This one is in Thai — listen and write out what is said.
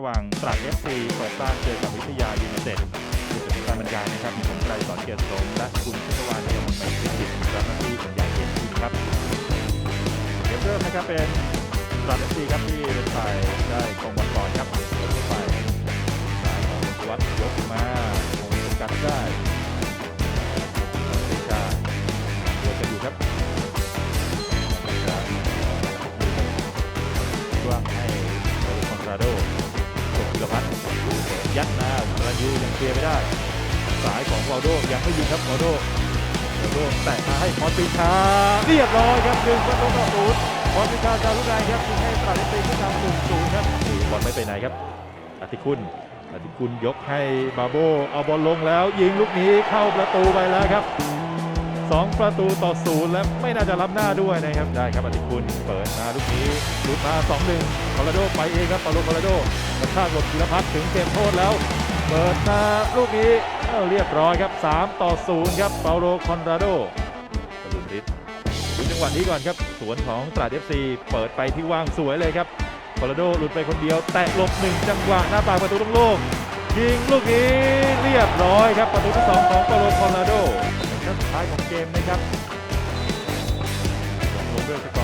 ระหว่างตราดเอฟซีเปิดบ้านเจอกับวิทยายูไนเต็ดการบรรยายนะครับมีผมไกรสอนเกียรติสมและคุณชิตวานเดียมไม่ติดติดรับหน้าที่บรรยายเกมทีมครับเกมเริ่มนะครับเป็นตราดเอฟซีครับที่เป็นฝ่ายได้กองบอลก่อนครับเป็นฝ่ายสายของวัดยกมาคงกัดได้เดชาเดือกันอยู่ครับเดชาว่างให้โรคอนราโด ยัดมาวรันยูยังเคลียร์ไม่ได้ สายของวาลโดยังไม่ยิงครับวาลโดวาลโดแตะมาให้มอนปิชาเรียบร้อยครับหนึ่งประตูต่อศูนย์มอนปิชาจารุไรครับยิงให้ตราดเอฟซีขึ้นนำหนึ่งศูนย์ครับนี่บอลไม่ไปไหนครับอธิคุณอธิคุณยกให้บาโบเอาบอลลงแล้ว ยิงลูกนี้เข้าประตูไปแล้วครับ สองประตูต่อศูนย์และไม่น่าจะรับหน้าด้วยนะครับ ได้ครับอธิคุณเปิดมาลูกนี้หลุดมาสองหนึ่งคอลราโดไปเองครับปาโลคอลราโดกระชากหลบธีรพัฒน์ถึงเกมโทษแล้ว เปิดมาลูกนี้เอ้าเรียบร้อยครับ 3 ต่อ0ครับเปาโลคอนราโดกระดุนฤทธิ์ดูจังหวะนี้ก่อนครับ สวนของตราดเอฟซีเปิดไปที่ว่างสวยเลยครับคอนราโดหลุดไปคนเดียว แตะหลบหนึ่งจังหวะหน้าปากประตูโล่งยิงลูกนี้เรียบร้อยครับประตูที่สองของเปาโลคอนราโด สุดท้ายของเกมนะครับลงด้วยสกอร์